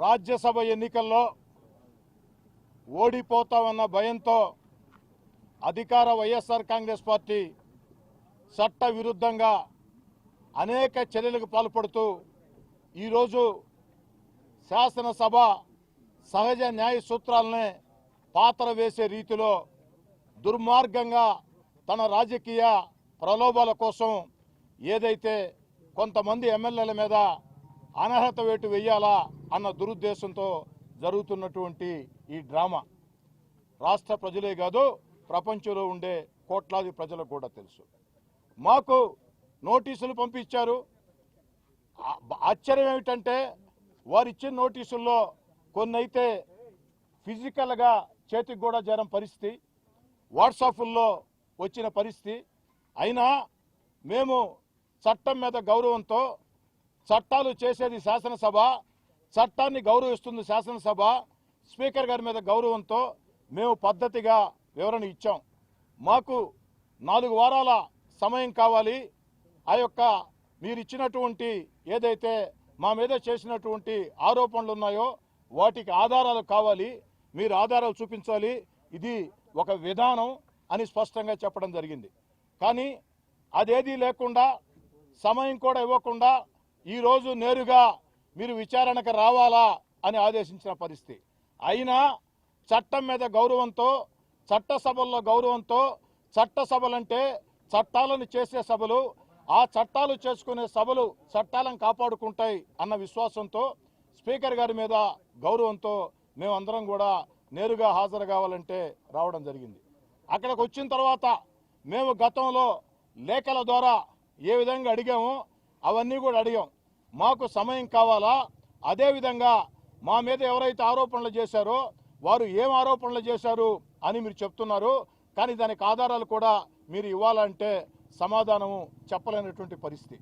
రాజ్యసభ ఎన్నికల్లో ఓడిపోతామన్న భయంతో అధికార వైఎస్ఆర్ కాంగ్రెస్ పార్టీ చట్ట విరుద్ధంగా అనేక చర్యలకు పాల్పడుతూ ఈరోజు శాసనసభ సహజ న్యాయ సూత్రాలనే పాత్ర వేసే రీతిలో దుర్మార్గంగా తన రాజకీయ ప్రలోభాల కోసం ఏదైతే కొంతమంది ఎమ్మెల్యేల మీద అనర్హత వేటు వెయ్యాలా అన్న దురుద్దేశంతో జరుగుతున్నటువంటి ఈ డ్రామా. రాష్ట్ర ప్రజలే కాదు ప్రపంచంలో ఉండే కోట్లాది ప్రజలకు కూడా తెలుసు. మాకు నోటీసులు పంపించారు. ఆశ్చర్యం ఏమిటంటే వారు ఇచ్చిన నోటీసుల్లో కొన్ని అయితే ఫిజికల్గా చేతికి కూడా జరం పరిస్థితి వాట్సాప్ల్లో వచ్చిన పరిస్థితి. అయినా మేము చట్టం మీద గౌరవంతో చట్టాలు చేసేది శాసనసభ చట్టాన్ని గౌరవిస్తుంది శాసనసభ. స్పీకర్ గారి మీద గౌరవంతో మేము పద్ధతిగా వివరణ ఇచ్చాం. మాకు నాలుగు వారాల సమయం కావాలి. ఆ యొక్క మీరు ఇచ్చినటువంటి ఏదైతే మా మీద చేసినటువంటి ఆరోపణలు ఉన్నాయో వాటికి ఆధారాలు కావాలి. మీరు ఆధారాలు చూపించాలి. ఇది ఒక విధానం అని స్పష్టంగా చెప్పడం జరిగింది. కానీ అదేదీ లేకుండా సమయం కూడా ఇవ్వకుండా ఈరోజు నేరుగా మీరు విచారణకు రావాలా అని ఆదేశించిన పరిస్థితి. అయినా చట్టం మీద గౌరవంతో చట్టసభల్లో గౌరవంతో చట్టసభలంటే చట్టాలను చేసే సభలు ఆ చట్టాలు చేసుకునే సభలు చట్టాలను కాపాడుకుంటాయి అన్న విశ్వాసంతో స్పీకర్ గారి మీద గౌరవంతో మేమందరం కూడా నేరుగా హాజరు కావాలంటే రావడం జరిగింది. అక్కడికి వచ్చిన తర్వాత మేము గతంలో లేఖల ద్వారా ఏ విధంగా అడిగామో అవన్నీ కూడా అడిగాం. మాకు సమయం కావాలా? అదేవిధంగా మా మీద ఎవరైతే ఆరోపణలు చేశారో వారు ఏం ఆరోపణలు చేశారు అని మీరు చెప్తున్నారు. కానీ దానికి ఆధారాలు కూడా మీరు ఇవ్వాలంటే సమాధానము చెప్పలేనటువంటి పరిస్థితి.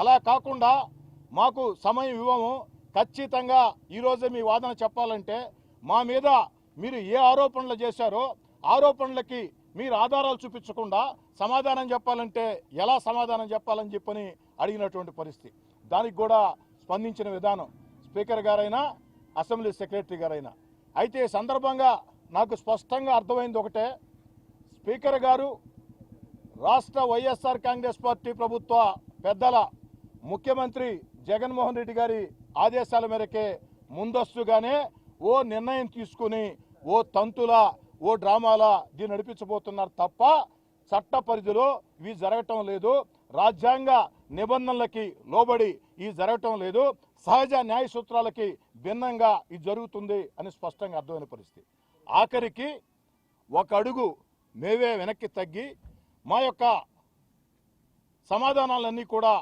అలా కాకుండా మాకు సమయం ఇవ్వము. ఖచ్చితంగా ఈరోజే మీ వాదన చెప్పాలంటే మా మీద మీరు ఏ ఆరోపణలు చేశారో ఆరోపణలకి మీరు ఆధారాలు చూపించకుండా సమాధానం చెప్పాలంటే ఎలా సమాధానం చెప్పాలని చెప్పని అడిగినటువంటి పరిస్థితి. దానికి కూడా స్పందించిన విధానం స్పీకర్ గారైనా అసెంబ్లీ సెక్రటరీ గారైనా. అయితే ఈ సందర్భంగా నాకు స్పష్టంగా అర్థమైంది ఒకటే. స్పీకర్ గారు రాష్ట్ర వైఎస్ఆర్ కాంగ్రెస్ పార్టీ ప్రభుత్వ పెద్దల ముఖ్యమంత్రి జగన్మోహన్ రెడ్డి గారి ఆదేశాల మేరకే ముందస్తుగానే ఓ నిర్ణయం తీసుకుని ఓ తంతుల ఓ డ్రామాల దీన్ని నడిపించబోతున్నారు తప్ప చట్ట పరిధిలో ఇవి జరగటం లేదు. రాజ్యాంగ నిబంధనలకి లోబడి ఇది జరగటం లేదు. సహజ న్యాయ సూత్రాలకి భిన్నంగా ఇది జరుగుతుంది అని స్పష్టంగా అర్థమైన పరిస్థితి. ఆఖరికి ఒక అడుగు మేవే వెనక్కి తగ్గి మా యొక్క సమాధానాలన్నీ కూడా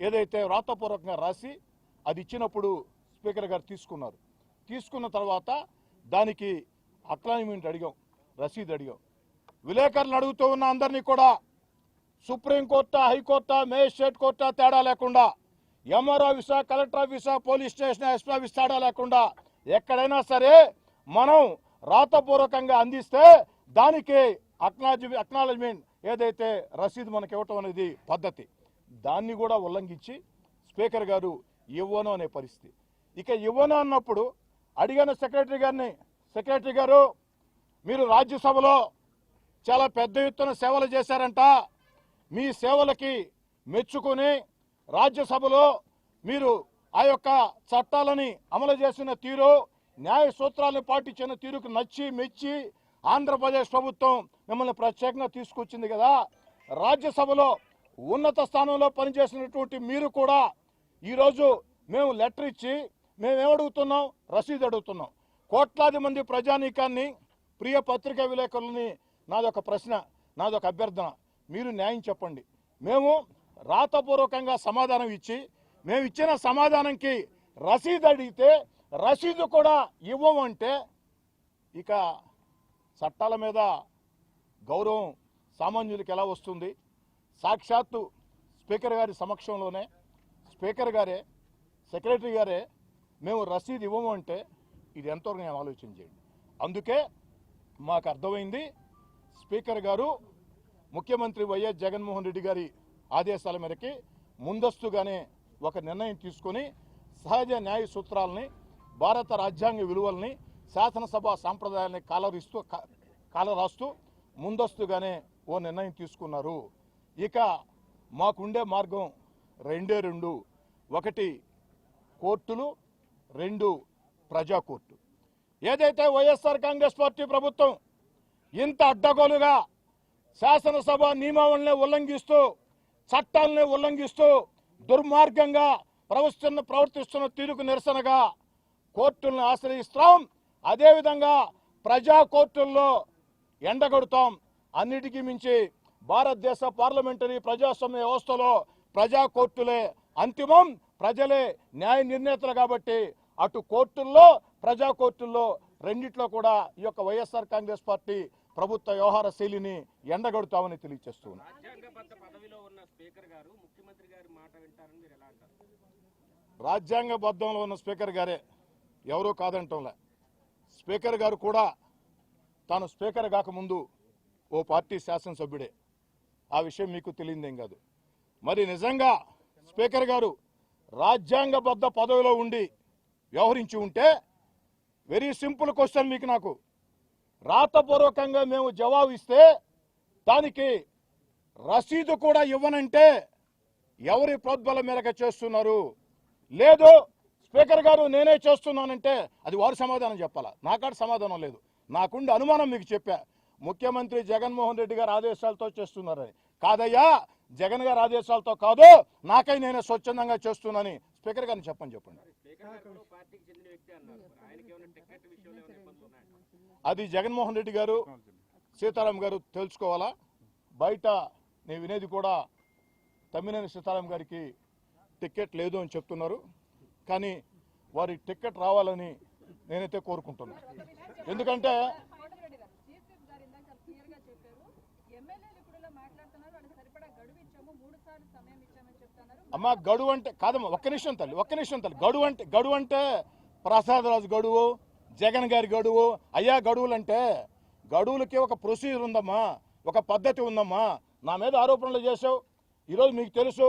ఏదైతే వ్రాతపూర్వకంగా రాసి అది ఇచ్చినప్పుడు స్పీకర్ గారు తీసుకున్నారు. తీసుకున్న తర్వాత దానికి అక్లాయిమెంట్ అడిగాం రసీదు అడిగాం. విలేకరులు అడుగుతూ ఉన్న అందరినీ కూడా సుప్రీంకోర్టు హైకోర్టు మేజిస్ట్రేట్ కోర్టు తేడా లేకుండా ఎంఆర్ ఆఫీసా కలెక్టర్ ఆఫీసా పోలీస్ స్టేషన్ ఎస్పీ ఆఫీస్ తేడా లేకుండా ఎక్కడైనా సరే మనం రాతపూర్వకంగా అందిస్తే దానికి అక్నాలజీ అక్నాలజ్మెంట్ ఏదైతే రసీదు మనకి ఇవ్వటం అనేది పద్ధతి. దాన్ని కూడా ఉల్లంఘించి స్పీకర్ గారు ఇవ్వను అనే పరిస్థితి. ఇక ఇవ్వను అన్నప్పుడు అడిగిన సెక్రటరీ గారిని సెక్రటరీ గారు మీరు రాజ్యసభలో చాలా పెద్ద ఎత్తున సేవలు చేశారంట మీ సేవలకి మెచ్చుకొని రాజ్యసభలో మీరు ఆ యొక్క చట్టాలని అమలు చేసిన తీరు న్యాయ సూత్రాలను పాటించిన తీరుకు నచ్చి మెచ్చి ఆంధ్రప్రదేశ్ ప్రభుత్వం మిమ్మల్ని ప్రత్యేకంగా తీసుకొచ్చింది కదా. రాజ్యసభలో ఉన్నత స్థానంలో పనిచేసినటువంటి మీరు కూడా ఈరోజు మేము లెటర్ ఇచ్చి మేము ఏమడుగుతున్నాం రసీదు అడుగుతున్నాం. కోట్లాది మంది ప్రజానీకాన్ని ప్రియ పత్రికా విలేకరులని నాదొక ప్రశ్న నాదొక అభ్యర్థన. మీరు న్యాయం చెప్పండి. మేము రాతపూర్వకంగా సమాధానం ఇచ్చి మేము ఇచ్చిన సమాధానంకి రసీదు అడిగితే రసీదు కూడా ఇవ్వమంటే ఇక చట్టాల మీద గౌరవం సామాన్యులకు ఎలా వస్తుంది? సాక్షాత్తు స్పీకర్ గారి సమక్షంలోనే స్పీకర్ గారే సెక్రటరీ గారే మేము రసీదు ఇవ్వము అంటే ఇది ఎంతవరకు నేను ఆలోచన చేయండి. అందుకే మాకు అర్థమైంది స్పీకర్ గారు ముఖ్యమంత్రి వైఎస్ జగన్మోహన్ రెడ్డి గారి ఆదేశాల మేరకి ముందస్తుగానే ఒక నిర్ణయం తీసుకొని సహజ న్యాయ సూత్రాలని భారత రాజ్యాంగ విలువల్ని శాసనసభ సాంప్రదాయాన్ని కాలరిస్తూ కాలరాస్తూ ముందస్తుగానే ఓ నిర్ణయం తీసుకున్నారు. ఇక మాకుండే మార్గం రెండే రెండు. ఒకటి కోర్టులు రెండు ప్రజా కోర్టు. ఏదైతే వైఎస్ఆర్ కాంగ్రెస్ పార్టీ ప్రభుత్వం ఇంత అడ్డగోలుగా శాసనసభ నియమావళిని ఉల్లంఘిస్తూ చట్టాలని ఉల్లంఘిస్తూ దుర్మార్గంగా ప్రవర్తిస్తున్న ప్రవర్తిస్తున్న తీరుకు నిరసనగా కోర్టులను ఆశ్రయిస్తాం. అదేవిధంగా ప్రజా కోర్టుల్లో ఎండగొడతాం. అన్నిటికీ మించి భారతదేశ పార్లమెంటరీ ప్రజాస్వామ్య వ్యవస్థలో ప్రజా కోర్టులే అంతిమం. ప్రజలే న్యాయ నిర్ణేతలు కాబట్టి అటు కోర్టుల్లో ప్రజా కోర్టుల్లో రెండిట్లో కూడా ఈ యొక్క వైఎస్ఆర్ కాంగ్రెస్ పార్టీ ప్రభుత్వ వ్యవహార శైలిని ఎండగొడతామని తెలియజేస్తున్నాను. రాజ్యాంగబద్ధ పదవిలో ఉన్న స్పీకర్ గారు ఉన్న స్పీకర్ ఎవరూ కాదంటంలే. స్పీకర్ గారు కూడా తాను స్పీకర్ కాకముందు ఓ పార్టీ శాసనసభ్యుడే. ఆ విషయం మీకు తెలియదేం కాదు. మరి నిజంగా స్పీకర్ గారు రాజ్యాంగబద్ధ పదవిలో ఉండి వ్యవహరించి ఉంటే వెరీ సింపుల్ క్వశ్చన్ మీకు నాకు. రాతపూర్వకంగా మేము జవాబు ఇస్తే దానికి రసీదు కూడా ఇవ్వనంటే ఎవరి ప్రోద్బలం మేరకు చేస్తున్నారు? లేదు స్పీకర్ గారు నేనే చేస్తున్నానంటే అది వారు సమాధానం చెప్పాలా? నాకాడ సమాధానం లేదు. నాకుండే అనుమానం మీకు చెప్పా. ముఖ్యమంత్రి జగన్మోహన్ రెడ్డి గారు ఆదేశాలతో చేస్తున్నారని. కాదయ్యా జగన్ గారి ఆదేశాలతో కాదు నాకై నేనే స్వచ్ఛందంగా చేస్తున్నానని స్పీకర్ గారిని చెప్పని చెప్పండి. అది జగన్మోహన్ రెడ్డి గారు సీతారాం గారు తెలుసుకోవాలా? బయట నేను వినేది కూడా తమ్మినేని సీతారాం గారికి టికెట్ లేదు అని చెప్తున్నారు. కానీ వారి టికెట్ రావాలని నేనైతే కోరుకుంటున్నాను ఎందుకంటే అమ్మా గడువు అమ్మ గడువు అంటే కాదమ్మా ఒక్క నిమిషం తల్లి ఒక్క నిమిషం తల్లి. గడువు అంటే గడువు అంటే ప్రసాదరాజు గడువు జగన్ గారి గడువు అయ్యా గడువులు అంటే గడువులకి ఒక ప్రొసీజర్ ఉందమ్మా ఒక పద్ధతి ఉందమ్మా. నా మీద ఆరోపణలు చేసావు ఈరోజు మీకు తెలుసు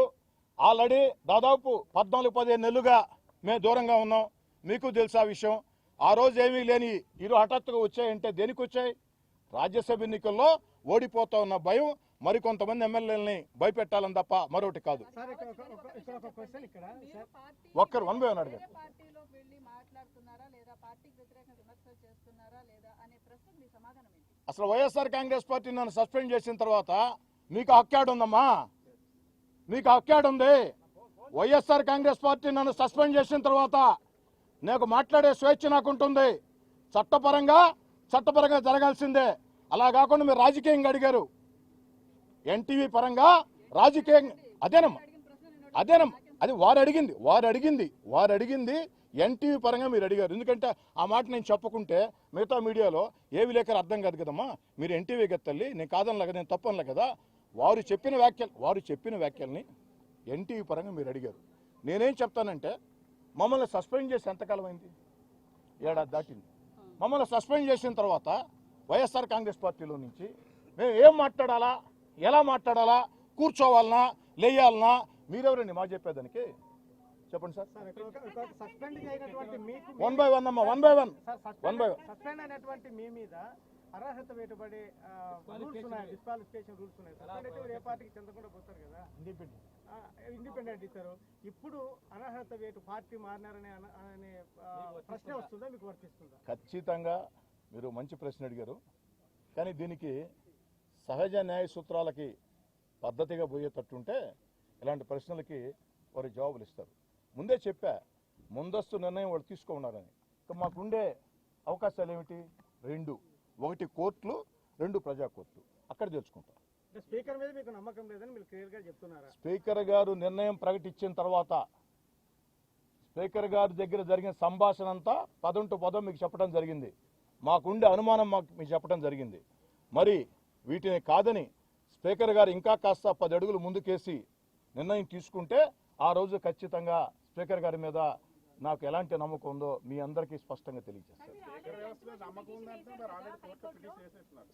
ఆల్రెడీ దాదాపు పద్నాలుగు పదిహేను నెలలుగా మేము దూరంగా ఉన్నాం. మీకు తెలుసు ఆ విషయం. ఆ రోజు ఏమీ లేని ఈరోజు హఠాత్తుగా వచ్చాయంటే దేనికి వచ్చాయి? రాజ్యసభ ఎన్నికల్లో ఓడిపోతా ఉన్న భయం మరికొంతమంది ఎమ్మెల్యేలని భయపెట్టాలని తప్ప మరొకటి కాదు. ఒక్కరు వన్ బై వన్ వెళ్ళి మాట్లాడుతున్నారా లేదా పార్టీకి వ్యతిరేకంగా విమర్శలు చేస్తున్నారా లేదా అనే ప్రశ్నకు మీ సమాధానం ఏంటి? అసలు వైఎస్ఆర్ కాంగ్రెస్ పార్టీ నన్ను సస్పెండ్ చేసిన తర్వాత మీకు హక్కాడు ఉందమ్మా? మీకు హక్కాడు ఉంది? వైఎస్ఆర్ కాంగ్రెస్ పార్టీ నన్ను సస్పెండ్ చేసిన తర్వాత నాకు మాట్లాడే స్వేచ్ఛ నాకు ఉంటుంది చట్టపరంగా చట్టపరంగా జరగాల్సిందే. అలా కాకుండా మీరు రాజకీయంగా అడిగారు. ఎన్టీవీ పరంగా రాజకీయంగా అదేనమ్మా. అదేనమ్మా. అది వారు అడిగింది వారు అడిగింది వారు అడిగింది ఎన్టీవీ పరంగా మీరు అడిగారు. ఎందుకంటే ఆ మాట నేను చెప్పకుంటే మిగతా మీడియాలో ఏ విలేకరు అర్థం కాదు కదమ్మా. మీరు ఎన్టీవీ కదా తల్లి నేను కాదనలే కదా నేను తప్పనలే కదా. వారు చెప్పిన వ్యాఖ్యలు వారు చెప్పిన వ్యాఖ్యల్ని ఎన్టీవీ పరంగా మీరు అడిగారు. నేనేం చెప్తానంటే మమ్మల్ని సస్పెండ్ చేసి ఎంతకాలం అయింది? ఏడాది దాటింది. మమ్మల్ని సస్పెండ్ చేసిన తర్వాత వైఎస్ఆర్ కాంగ్రెస్ పార్టీలో నుంచి మేము ఏం మాట్లాడాలా ఎలా మాట్లాడాలా కూర్చోవాలనా లేయాలనా మీరెవరండి మా చెప్పేదానికి? చెప్పండి సార్. సార్ సస్పెండ్ అయినటువంటి మీకు వన్ బై వన్ అమ్మా one by one sir one by suspend one suspend అయినటువంటి మీ మీద అర్హత వేటబడే రూల్స్ ఉన్నాయి డిస్క్వాలిఫికేషన్ రూల్స్ ఉన్నాయి. సస్పెండ్ అయితే మీరు ఏ పార్టీకి చెందకుండా పోతారు కదా. ఇండిపెండెంట్ ఇస్తారు. ఇప్పుడు అనర్హత వేటు పార్టీ మారినారనే అన- ప్రశ్న వస్తుందా? మీకు వర్తిస్తుందా? ఖచ్చితంగా మీరు మంచి ప్రశ్న అడిగారు. కానీ దీనికి సహజ న్యాయ సూత్రాలకి పద్ధతిగా పోయేటట్టుంటే ఇలాంటి ప్రశ్నలకి వారు జవాబులు ఇస్తారు. ముందే చెప్పా ముందస్తు నిర్ణయం వాళ్ళు తీసుకున్నారని మాకుండే అవకాశాలు ఏమిటి రెండు. ఒకటి కోర్టులు రెండు ప్రజా కోర్టులు. అక్కడ తెలుసుకుంటాం. స్పీకర్ మీద మీకు నమ్మకం లేదని మీరు క్లియర్గా చెప్తున్నారా? స్పీకర్ గారు నిర్ణయం ప్రకటించిన తర్వాత స్పీకర్ గారి దగ్గర జరిగిన సంభాషణ అంతా పదం టు పదం మీకు చెప్పడం జరిగింది. మాకుండే అనుమానం మాకు మీకు చెప్పడం జరిగింది. మరి వీటిని కాదని స్పీకర్ గారు ఇంకా కాస్త పది అడుగులు ముందుకేసి నిర్ణయం తీసుకుంటే ఆ రోజు ఖచ్చితంగా స్పీకర్ గారి మీద నాకు ఎలాంటి నమ్మకం ఉందో మీ అందరికీ స్పష్టంగా తెలియజేస్తారు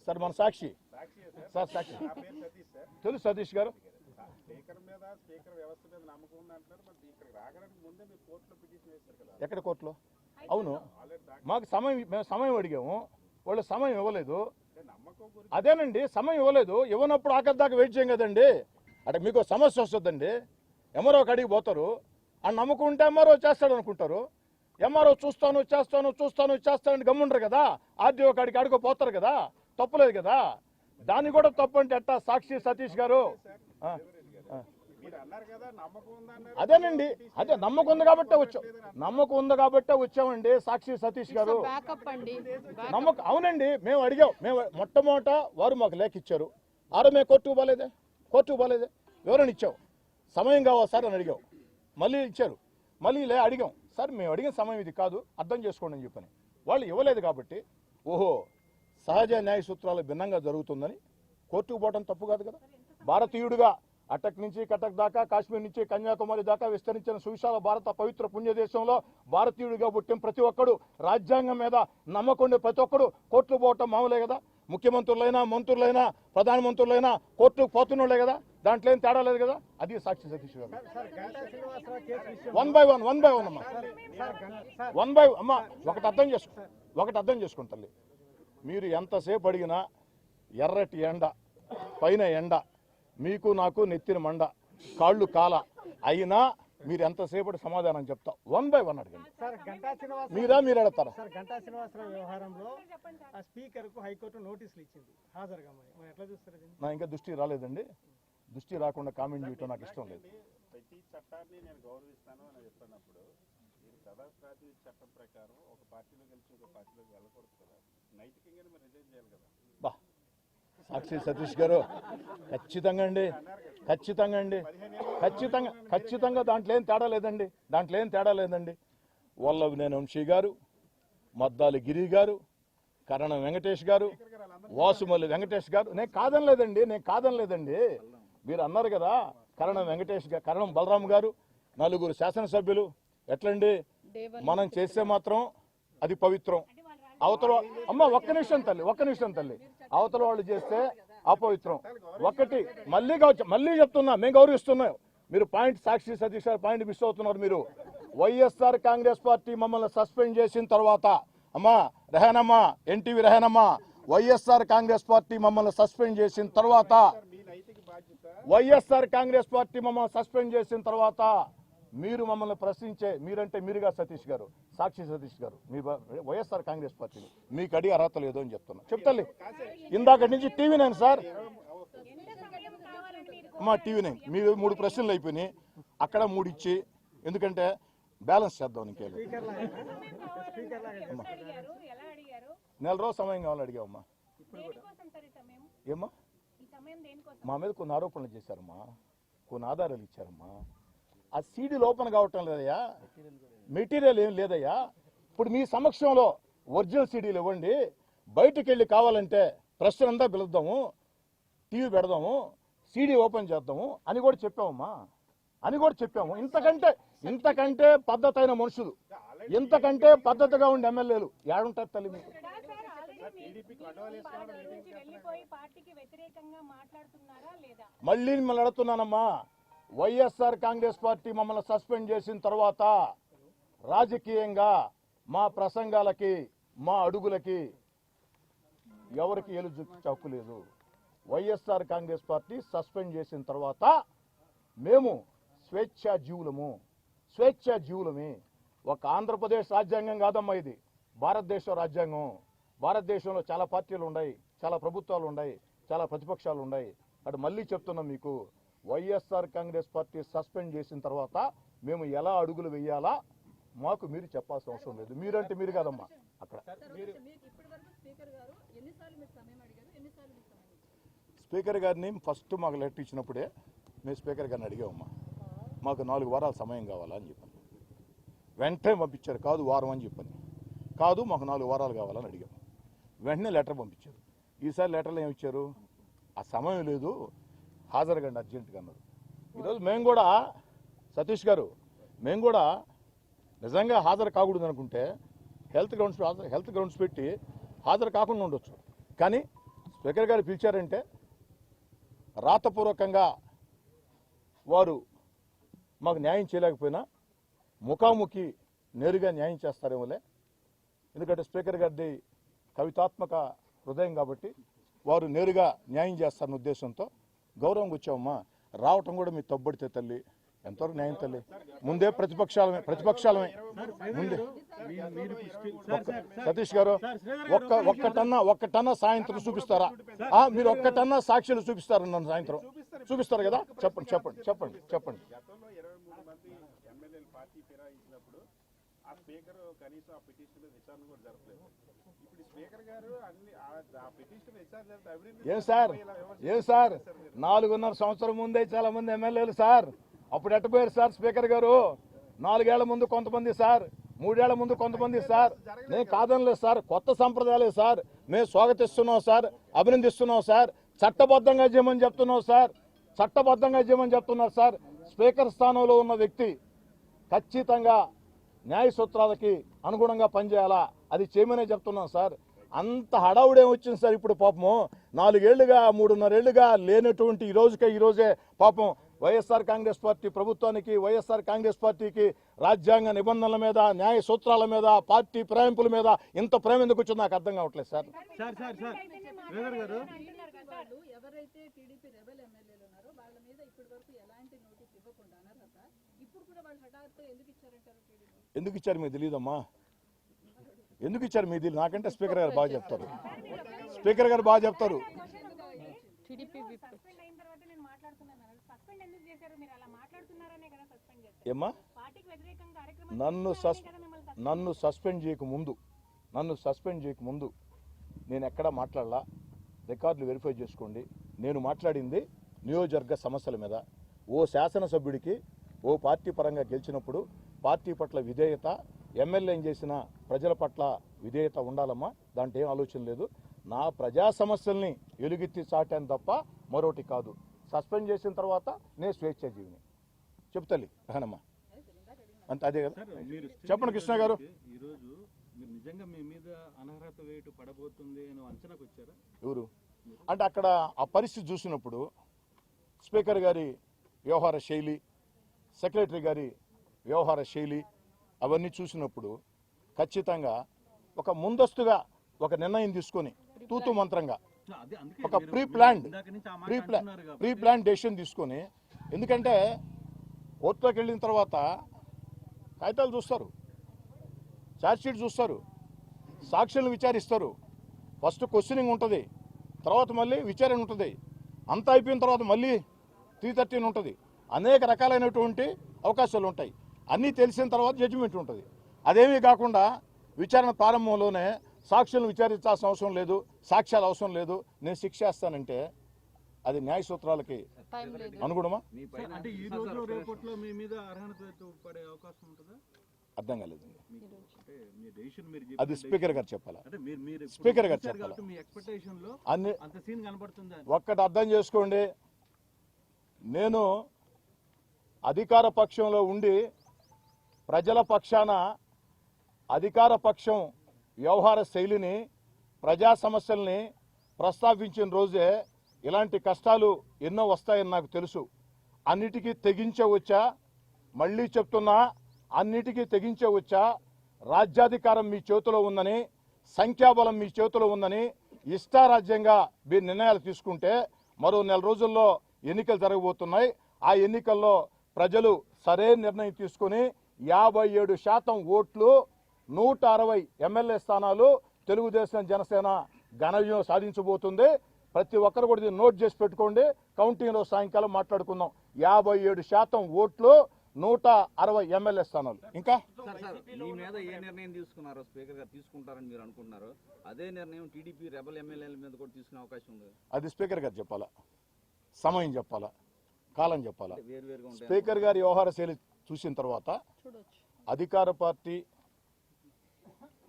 సార్ మన సాక్షి. సార్ సాక్షి. తెలుసు సతీష్ గారు. ఎక్కడ కోర్టులో? అవును. మాకు సమయం మేము సమయం అడిగాము. వాళ్ళు సమయం ఇవ్వలేదు. అదేనండి సమయం ఇవ్వలేదు. ఇవ్వనప్పుడు ఆఖరి దాకా వెయిట్ చేయం కదండి. అంటే మీకు సమస్య వస్తుందండి. ఎంఆర్ఓ కాడికి పోతారు. ఆ నమ్మకం ఉంటే ఎంఆర్ఓ చేస్తాడు అనుకుంటారు. ఎంఆర్ఓ చూస్తాను చేస్తాను చూస్తాను చేస్తానని గమ్ముండరు కదా. ఆర్డీఓ కాడికి ఆడుకో పోతారు కదా. తప్పులేదు కదా. దాన్ని కూడా తప్పు అంటే ఎట్టా? సాక్షి సతీష్ గారు. అదేనండి. అదే నమ్మకం ఉంది కాబట్టే వచ్చాం. నమ్మకం ఉంది కాబట్టే వచ్చామండి సాక్షి సతీష్ గారు. నమ్మకం అవునండి. మేము అడిగాం. మేము మొట్టమొదట వారు మాకు లేఖ ఇచ్చారు. ఆరో మేము కోర్టుకు పోలేదే? కోర్టుకు పోలేదే? వివరణ ఇచ్చాం. సమయం కావాలి సార్ అని అడిగాం. మళ్ళీ ఇచ్చారు. మళ్ళీ లే అడిగాం. సార్ మేము అడిగిన సమయం ఇది కాదు అర్థం చేసుకోండి అని చెప్పని. వాళ్ళు ఇవ్వలేదు కాబట్టి ఓహో సహజ న్యాయ సూత్రాలు భిన్నంగా జరుగుతుందని కోర్టుకు పోవడం తప్పు కాదు కదా. భారతీయుడిగా అటక్ నుంచి కటక్ దాకా కాశ్మీర్ నుంచి కన్యాకుమారి దాకా విస్తరించిన సువిశాల భారత పవిత్ర పుణ్య దేశంలో భారతీయుడిగా పుట్టిన ప్రతి ఒక్కడు రాజ్యాంగం మీద నమ్మకుండా ప్రతి ఒక్కడు కోర్టుకు పోవటం మామూలే కదా. ముఖ్యమంత్రులైనా మంత్రులైనా ప్రధానమంత్రులైనా కోర్టుకు పోతున్నోళ్ళే కదా? దాంట్లో ఏం తేడా లేదు కదా? అది సాక్షి సతీష్ గారు. One by one one by one అమ్మా. వన్ బై అమ్మా ఒకటి అర్థం చేసుకో ఒకటి అర్థం చేసుకోండి తల్లి. మీరు ఎంతసేపు అడిగినా ఎర్రటి ఎండ పైన ఎండ మీకు నాకు నెత్తిన మండ కాళ్ళు కాల అయినా మీరు ఎంతసేపటి సమాధానం చెప్తా? వన్ బై వన్ అడగండి. సార్ గంటా శ్రీనివాసరావు మీరా మీరు అడతారా? సార్ గంటా శ్రీనివాసరావు వ్యవహారంలో ఆ స్పీకర్కు హైకోర్టు నోటీసులు ఇచ్చింది. హాజరుగామని మరి. ఎట్లా చూస్తారు నా ఇంకా దృష్టి రాలేదండి. దృష్టి రాకుండా కామెంట్ చేయటం నాకు ఇష్టం లేదు. ప్రతి చట్టాన్ని నేను గౌరవిస్తాను అని మీరు ప్రజా ప్రాతినిధ్య చట్టం ప్రకారం ఒక పార్టీలో గెలిచి ఒక పార్టీలోకి వెళ్ళకూడదు కదా. నైతికంగా మీరు రిజైన్ చేయాలి కదా. బా. సాక్షి సతీష్ గారు ఖచ్చితంగా అండి ఖచ్చితంగా అండి ఖచ్చితంగా ఖచ్చితంగా దాంట్లో ఏం తేడా లేదండి దాంట్లో ఏం తేడా లేదండి. వల్లభనేని వంశీ గారు మద్దాలి గిరి గారు కరణం వెంకటేష్ గారు వాసుమల్లి వెంకటేష్ గారు నేను కాదని లేదండి నేను కాదని లేదండి. మీరు అన్నారు కదా కరణం వెంకటేష్ గారు కరణం బలరాం గారు నలుగురు శాసనసభ్యులు ఎట్లండి? మనం చేస్తే మాత్రం అది పవిత్రం. అవతల అమ్మ ఒక్క నిమిషం తల్లి ఒక్క నిమిషం తల్లి. అవతల వాళ్ళు చేస్తే అపవిత్రం. ఒకటి మళ్ళీ మళ్ళీ చెప్తున్నా మేము గౌరవిస్తున్నాం. మీరు పాయింట్ సాక్షి సతీష్ గారు పాయింట్ మిస్ అవుతున్నారు మీరు. వైఎస్ఆర్ కాంగ్రెస్ పార్టీ మమ్మల్ని సస్పెండ్ చేసిన తర్వాత అమ్మా రెహానమ్మా ఎన్టీవీ రెహానమ్మా వైఎస్ఆర్ కాంగ్రెస్ పార్టీ మమ్మల్ని సస్పెండ్ చేసిన తర్వాత వైఎస్ఆర్ కాంగ్రెస్ పార్టీ మమ్మల్ని సస్పెండ్ చేసిన తర్వాత మీరు మమ్మల్ని ప్రశ్నించే మీరంటే మీరుగా సతీష్ గారు సాక్షి సతీష్ గారు మీ వైఎస్ఆర్ కాంగ్రెస్ పార్టీ మీకు అడిగి అర్హత లేదు అని చెప్తున్నా. చెప్తాలి ఇందాక నుంచి టీవీ నైన్ సార్. అమ్మా టీవీ నైన్. మీరు మూడు ప్రశ్నలు అయిపోయినాయి. అక్కడ మూడు ఇచ్చి ఎందుకంటే బ్యాలెన్స్ చేద్దాం ఇంకేం స్పీకర్ లాగా స్పీకర్ లాగా అడిగారు ఎలా అడిగారు నెల రోజు సమయం కావాలని అడిగామమ్మా సమయం ఏమ్మా మా మీద కొన్ని ఆరోపణలు చేశారమ్మా. కొన్ని ఆధారాలు ఇచ్చారమ్మా. ఆ సీడీలు ఓపెన్ కావటం లేదయ్యా. మెటీరియల్ ఏం లేదయ్యా. ఇప్పుడు మీ సమక్షంలో ఒరిజినల్ సీడీలు ఇవ్వండి. బయటికి వెళ్ళి కావాలంటే ప్రశ్న అంతా పిలుద్దాము. టీవీ పెడదాము. సీడీ ఓపెన్ చేద్దాము. అని కూడా చెప్పామమ్మా. అని కూడా చెప్పాము. ఇంతకంటే ఇంతకంటే పద్ధతైన మనుషులు. ఇంతకంటే పద్ధతిగా ఉండే ఎమ్మెల్యేలు ఏడుంటారు తల్లి మీకు. వెళ్ళిపోయి పార్టీకి వ్యతిరేకంగా మాట్లాడుతున్నారా లేదా? మళ్ళీ మిమ్మల్ని అడుగుతున్నానమ్మా. వైఎస్ఆర్ కాంగ్రెస్ పార్టీ మమ్మల్ని సస్పెండ్ చేసిన తర్వాత రాజకీయంగా మా ప్రసంగాలకి మా అడుగులకి ఎవరికి ఎలుజు చక్కులేదు వైఎస్ఆర్ కాంగ్రెస్ పార్టీ సస్పెండ్ చేసిన తర్వాత మేము స్వేచ్ఛా జీవులము. స్వేచ్ఛా జీవులమే. ఒక ఆంధ్రప్రదేశ్ రాజ్యాంగం కాదమ్మా ఇది. భారతదేశ రాజ్యాంగం. భారతదేశంలో చాలా పార్టీలు ఉన్నాయి చాలా ప్రభుత్వాలు ఉన్నాయి చాలా ప్రతిపక్షాలు ఉన్నాయి. అటు మళ్ళీ చెప్తున్నాం మీకు వైఎస్ఆర్ కాంగ్రెస్ పార్టీ సస్పెండ్ చేసిన తర్వాత మేము ఎలా అడుగులు వేయాలా? మాకు మీరు చెప్పాల్సిన అవసరం లేదు. మీరంటే మీరు కాదమ్మా. అక్కడ. స్పీకర్ గారిని ఫస్ట్ మాకు లెటర్ ఇచ్చినప్పుడే మేము స్పీకర్ గారిని అడిగామమ్మా. మాకు నాలుగు వారాల సమయం కావాలా అని చెప్పాను. వెంటనే పంపించారు. కాదు వారం అని చెప్పని. కాదు మాకు నాలుగు వారాలు కావాలని అడిగాం వెంటనే లెటర్ పంపించారు. ఈసారి లెటర్లు ఏమి ఇచ్చారు? ఆ సమయం లేదు. హాజరుగండి అర్జెంటుగా అన్నారు ఈరోజు మేము కూడా సతీష్ గారు మేము కూడా నిజంగా హాజరు కాకూడదు అనుకుంటే హెల్త్ గ్రౌండ్స్ హెల్త్ గ్రౌండ్స్ పెట్టి హాజరు కాకుండా ఉండొచ్చు. కానీ స్పీకర్ గారు పిలిచారంటే రాతపూర్వకంగా వారు మాకు న్యాయం చేయలేకపోయినా ముఖాముఖి నేరుగా న్యాయం చేస్తారేమోలే. ఎందుకంటే స్పీకర్ గారిది కవితాత్మక హృదయం కాబట్టి వారు నేరుగా న్యాయం చేస్తారన్న ఉద్దేశంతో గౌరవంగా వచ్చామమ్మా రావటం కూడా మీ తబ్బడితే తల్లి ఎంతవరకు న్యాయం తల్లి ముందే ప్రతిపక్షాలమే ప్రతిపక్షాలమే ముందే సతీష్ గారు ఒక్క ఒక్కటన్నా ఒక్కటన్నా సాయంత్రం చూపిస్తారా ఆ, మీరు ఒక్కటన్నా సాక్షులు చూపిస్తారా నన్ను సాయంత్రం చూపిస్తారు కదా చెప్పండి చెప్పండి చెప్పండి చెప్పండి ఆ స్పీకర్ కనీసం ఆ పిటిషన్ విచారణ కూడా జరపలేదు ఏం సార్? ఏం సార్? నాలుగున్నర సంవత్సరం ముందే చాలా మంది ఎమ్మెల్యేలు సార్. అప్పుడు ఎట్టపోయారు సార్ స్పీకర్ గారు? నాలుగేళ్ళ ముందు కొంతమంది సార్. మూడేళ్ళ ముందు కొంతమంది సార్. నేను కాదనలేదు సార్. కొత్త సంప్రదాయాలే సార్. మేము స్వాగతిస్తున్నాం సార్. అభినందిస్తున్నాం సార్. చట్టబద్ధంగా చేయమని చెప్తున్నాం సార్. చట్టబద్ధంగా చేయమని చెప్తున్నారు సార్. స్పీకర్ స్థానంలో ఉన్న వ్యక్తి ఖచ్చితంగా న్యాయ సూత్రాలకి అనుగుణంగా పనిచేయాలా? అది చేయమనే చెప్తున్నాం సార్. అంత హడావుడేం వచ్చింది సార్ ఇప్పుడు పాపము? నాలుగేళ్ళుగా మూడున్నరేళ్ళుగా లేనటువంటి ఈ రోజుకే ఈ రోజే పాపం వైఎస్ఆర్ కాంగ్రెస్ పార్టీ ప్రభుత్వానికి వైఎస్ఆర్ కాంగ్రెస్ పార్టీకి రాజ్యాంగ నిబంధనల మీద న్యాయ సూత్రాల మీద పార్టీ ప్రేమింపుల మీద ఇంత ప్రేమ ఎందుకు వచ్చిందో నాకు అర్థం కావట్లేదు sir. Sir sir sir. Sridhar గారు. వాళ్ళు ఎవరైతే టీడీపీ రెబల్ ఎమ్మెల్యేలు ఉన్నారో వాళ్ళ మీద ఇప్పటి వరకు ఎలాంటి నోటీస్ ఇవ్వకుండా అనర్హత ఇప్పుడు కూడా వాళ్ళు హఠాత్తు ఎందుకు ఇచ్చారంటారు టీడీపీ? ఎందుకు ఇచ్చారు మీకు తెలియదమ్మా? ఎందుకు ఇచ్చారు మీ తెలియదు నాకంటే స్పీకర్ గారు బాగా చెప్తారు. స్పీకర్ గారు బాగా చెప్తారు. టీడీపీ సస్పెండ్ అయిన తర్వాత నేను మాట్లాడుతున్నాను సస్పెండ్ ఎందుకు చేశారు? మీరు అలా మాట్లాడుతున్నారనే కదా సస్పెండ్ చేశారు. ఏమ్మా? పార్టీకి వ్యతిరేకంగా కార్యక్రమం నన్ను నన్ను సస్పెండ్ చేయక ముందు నన్ను సస్పెండ్ చేయక ముందు నేను ఎక్కడా మాట్లాడలా? రికార్డులు వెరిఫై చేసుకోండి. నేను మాట్లాడింది నియోజకవర్గ సమస్యల మీద. ఓ శాసనసభ్యుడికి ఓ పార్టీ పరంగా గెలిచినప్పుడు పార్టీ పట్ల విధేయత ఎమ్మెల్యే చేసిన ప్రజల పట్ల విధేయత ఉండాలమ్మా దాంట్లో ఏం ఆలోచన లేదు. నా ప్రజా సమస్యల్ని ఎలుగెత్తి చాటాను తప్ప మరొకటి కాదు. సస్పెండ్ చేసిన తర్వాత నేను స్వేచ్ఛాజీవిని చెప్తలే అహనమ్మా అంత అదే కదా? చెప్పండి కృష్ణ గారు ఈ రోజు మీరు నిజంగా మీ మీద అనర్హత వేటు పడబోతుంది అని అంచనాకు వచ్చారా ఎవరు? అంటే అక్కడ ఆ పరిస్థితి చూసినప్పుడు స్పీకర్ గారి వ్యవహార శైలి సెక్రటరీ గారి వ్యవహార శైలి అవన్నీ చూసినప్పుడు ఖచ్చితంగా ఒక ముందస్తుగా ఒక నిర్ణయం తీసుకొని తూతు మంత్రంగా ఒక ప్రీ ప్లాన్డ్ మాట pre plan pre plan decision తీసుకొని ఎందుకంటే కోర్టులోకి వెళ్ళిన తర్వాత కాగితాలు చూస్తారు ఛార్జ్షీట్ చూస్తారు సాక్షులను విచారిస్తారు. ఫస్ట్ క్వశ్చనింగ్ ఉంటుంది తర్వాత మళ్ళీ విచారణ ఉంటుంది. అంతా అయిపోయిన తర్వాత మళ్ళీ త్రీ థర్టీన్ ఉంటుంది. అనేక రకాలైనటువంటి అవకాశాలు ఉంటాయి అన్నీ తెలిసిన తర్వాత జడ్జిమెంట్ ఉంటుంది. అదేమీ కాకుండా విచారణ ప్రారంభంలోనే సాక్షులను విచారించాల్సిన అవసరం లేదు సాక్ష్యాలు అవసరం లేదు నేను శిక్ష వేస్తానంటే అది న్యాయ సూత్రాలకి అనుగుణమా? సార్, అంటే ఈ రోజు రేపట్లో మీ మీద అర్హత వేటు పడే అవకాశం ఉంటుందా? అర్థం కాలేదు అంటే మీ డెసిషన్ మీరు అది స్పీకర్ గారు చెప్పాలా? అంటే మీరు మీరు ఇప్పుడు స్పీకర్ గారు చెప్పాలా? కాబట్టి మీ ఎక్స్పెక్టేషన్లో అన్ని అంత సీన్ కనబడుతుందా? ఒక్కటి అర్థం చేసుకోండి. నేను అధికార పక్షంలో ఉండి ప్రజల పక్షాన అధికార పక్షం వ్యవహార శైలిని ప్రజా సమస్యల్ని ప్రస్తావించిన రోజే ఇలాంటి కష్టాలు ఎన్నో వస్తాయని నాకు తెలుసు. అన్నిటికీ తెగించవచ్చా మళ్ళీ చెప్తున్నా అన్నిటికీ తెగించవచ్చా రాజ్యాధికారం మీ చేతిలో ఉందని సంఖ్యాబలం మీ చేతిలో ఉందని ఇష్టారాజ్యంగా మీరు నిర్ణయాలు తీసుకుంటే మరో నెల రోజుల్లో ఎన్నికలు జరగబోతున్నాయి. ఆ ఎన్నికల్లో ప్రజలు సరైన నిర్ణయం తీసుకొని యాభై ఏడు శాతం ఓట్లు నూట అరవై ఎమ్మెల్యే స్థానాలు తెలుగుదేశం జనసేన ఘన విజయం సాధించబోతుంది. ప్రతి ఒక్కరు కూడా దీన్ని నోట్ చేసి పెట్టుకోండి. కౌంటింగ్లో సాయంకాలం మాట్లాడుకుందాం. యాభై ఏడు శాతం ఓట్లు నూట అరవై ఎమ్మెల్యే స్థానాలు. ఇంకా? మీ మీద ఏ నిర్ణయం తీసుకున్నారో స్పీకర్ గారు తీసుకుంటారని మీరు అనుకుంటున్నారో. అదే నిర్ణయం టీడీపీ రెబల్ ఎమ్మెల్యేల మీద కూడా తీసుకునే అవకాశం ఉంది. అది స్పీకర్ గారు చెప్పాలా? సమయం చెప్పాలా? కాలం చెప్పాలా? స్పీకర్ గారి వ్యవహార శైలి చూసిన తర్వాత అధికార పార్టీ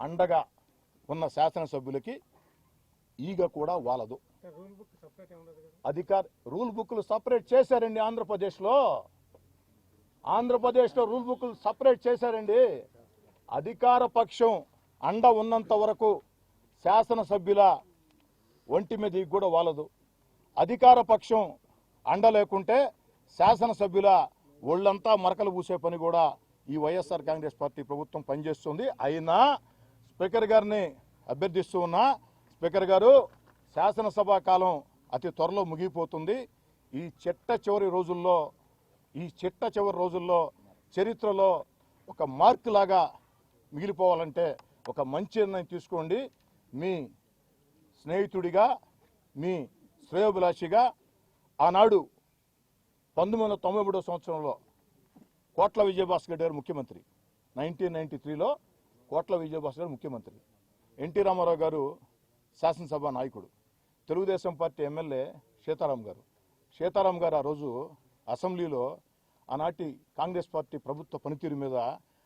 అండగా ఉన్న శాసనసభ్యులకి ఈగ కూడా వాలదు. రూల్ బుక్ సపరేట్ ఉండదు కదా? అధికార రూల్ బుక్లు సపరేట్ చేశారండి ఆంధ్రప్రదేశ్లో. ఆంధ్రప్రదేశ్లో రూల్ బుక్లు సపరేట్ చేశారండి. అధికార పక్షం అండ ఉన్నంత వరకు శాసనసభ్యుల ఒంటి మీద కూడా వాలదు. అధికార పక్షం అండ లేకుంటే శాసనసభ్యుల ఒళ్ళంతా మరకలు పూసే పని కూడా ఈ వైఎస్ఆర్ కాంగ్రెస్ పార్టీ ప్రభుత్వం పనిచేస్తుంది. అయినా స్పీకర్ గారిని అభ్యర్థిస్తూ ఉన్నా స్పీకర్ గారు శాసనసభ కాలం అతి త్వరలో ముగిపోతుంది. ఈ చిట్ట చివరి రోజుల్లో ఈ చిట్ట చివరి రోజుల్లో చరిత్రలో ఒక మార్క్ లాగా మిగిలిపోవాలంటే ఒక మంచి నిర్ణయం తీసుకోండి. మీ స్నేహితుడిగా మీ శ్రేయోభిలాషిగా ఆనాడు పంతొమ్మిది వందల తొంభై మూడో సంవత్సరంలో కోట్ల విజయభాస్కర్ గారు ముఖ్యమంత్రి. నైన్టీన్ నైన్టీ త్రీలో కోట్ల విజయభాస్కర్ గారు ముఖ్యమంత్రి. ఎన్టీ రామారావు గారు శాసనసభ నాయకుడు. తెలుగుదేశం పార్టీ ఎమ్మెల్యే సీతారాం గారు. సీతారాం గారు ఆ రోజు అసెంబ్లీలో ఆనాటి కాంగ్రెస్ పార్టీ ప్రభుత్వ పనితీరు మీద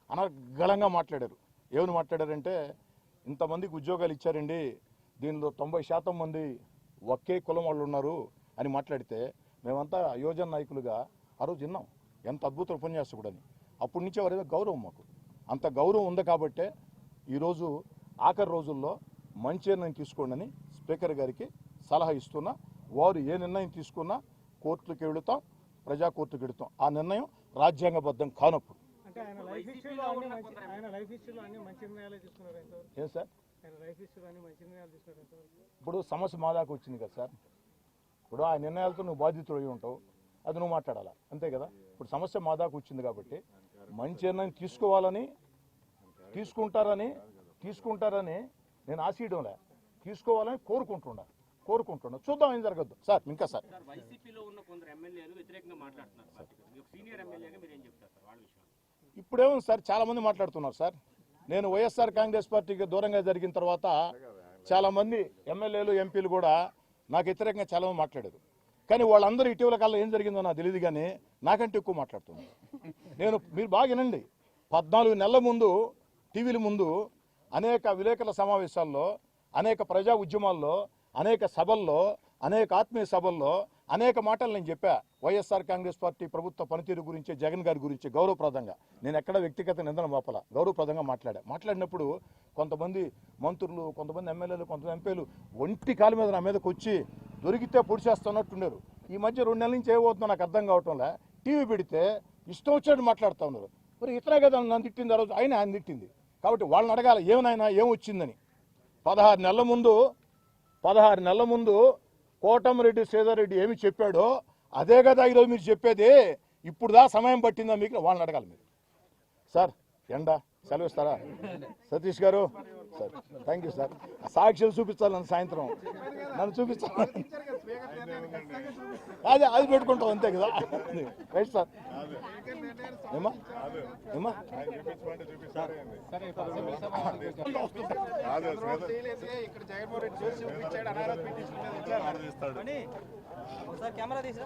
అనర్గళంగా మాట్లాడారు. ఏమని మాట్లాడారంటే ఇంతమందికి ఉద్యోగాలు ఇచ్చారండి దీనిలో తొంభై శాతం మంది ఒకే కులం వాళ్ళు ఉన్నారు అని మాట్లాడితే మేమంతా యువజన నాయకులుగా ఆ రోజు విన్నాం. ఎంత అద్భుత ఉపన్యాసకుడని. అప్పటి నుంచి వారి గౌరవం మాకు. అంత గౌరవం ఉంది కాబట్టే ఈరోజు ఆఖరి రోజుల్లో మంచి నిర్ణయం తీసుకోండి అని స్పీకర్ గారికి సలహా ఇస్తున్నా. వారు ఏ నిర్ణయం తీసుకున్నా కోర్టులకు వెళుతాం ప్రజా కోర్టుకు వెళుతాం. ఆ నిర్ణయం రాజ్యాంగబద్ధం కానప్పుడు. ఏం సార్? ఇప్పుడు సమస్య మా దాకా వచ్చింది కదా సార్. ఇప్పుడు ఆ నిర్ణయాలతో నువ్వు బాధితుడు అయి ఉంటావు. అది నువ్వు మాట్లాడాలా? అంతే కదా? ఇప్పుడు సమస్య మా దాకా వచ్చింది కాబట్టి మంచి నిర్ణయం తీసుకోవాలని తీసుకుంటారని తీసుకుంటారని నేను ఆశీయడంలే. తీసుకోవాలని కోరుకుంటున్నా. కోరుకుంటున్నా. చూద్దాం ఏం జరగద్దు. సార్ ఇంకా సార్. చెప్తారు సార్? వాళ్ళ విషయంలో. ఇప్పుడేమో సార్ చాలా మంది మాట్లాడుతున్నారు సార్. నేను వైఎస్ఆర్ కాంగ్రెస్ పార్టీకి దూరంగా జరిగిన తర్వాత చాలా మంది ఎమ్మెల్యేలు ఎంపీలు కూడా నాకు వ్యతిరేకంగా చాలా మాట్లాడారు. కానీ వాళ్ళందరూ ఇటీవల కాలంలో ఏం జరిగిందో నాకు తెలియదు కానీ నాకంటే ఎక్కువ మాట్లాడుతుంది. నేను మీరు బాగా వినండి. పద్నాలుగు నెలల ముందు టీవీల ముందు అనేక విలేకరుల సమావేశాల్లో అనేక ప్రజా ఉద్యమాల్లో అనేక సభల్లో అనేక ఆత్మీయ సభల్లో అనేక మాటలు నేను చెప్పా. వైఎస్ఆర్ కాంగ్రెస్ పార్టీ ప్రభుత్వ పనితీరు గురించి జగన్ గారి గురించి గౌరవప్రదంగా. నేను ఎక్కడ వ్యక్తిగత నిందన మోపల గౌరవప్రదంగా మాట్లాడా. మాట్లాడినప్పుడు కొంతమంది మంత్రులు కొంతమంది ఎమ్మెల్యేలు కొంతమంది ఎంపీలు ఒంటి కాలు మీద నా మీదకి వచ్చి దొరికితే పొడిచేస్తున్నట్టున్నారు ఈ మధ్య రెండు నెలల నుంచి ఏమవుతుందో నాకు అర్థం కావటంలే టీవీ పెడితే ఇష్టం వచ్చినట్టు మాట్లాడుతూ ఉన్నారు. మరి ఇతరే కదా నన్ను తిట్టింది ఆ రోజు ఆయన ఆయన తిట్టింది. కాబట్టి వాళ్ళని అడగాలి ఏమైనా ఏమొచ్చిందని పదహారు నెలల ముందు పదహారు నెలల ముందు కోటమిరెడ్డి శ్రీధర్రెడ్డి ఏమి చెప్పాడో అదే కదా ఈరోజు మీరు చెప్పేది. ఇప్పుడు దా సమయం పట్టిందా మీకు? వాళ్ళని అడగాలి మీరు. సార్ ఎండా. సెలవిస్తారా సతీష్ గారు? సార్. థ్యాంక్ యూ సార్ సాక్షులు చూపించాలి నన్ను సాయంత్రం. నన్ను చూపించాలి. అదే అది పెట్టుకుంటాం అంతే కదా. రైట్ సార్ ఏమా ఏమా కెమెరా తీసా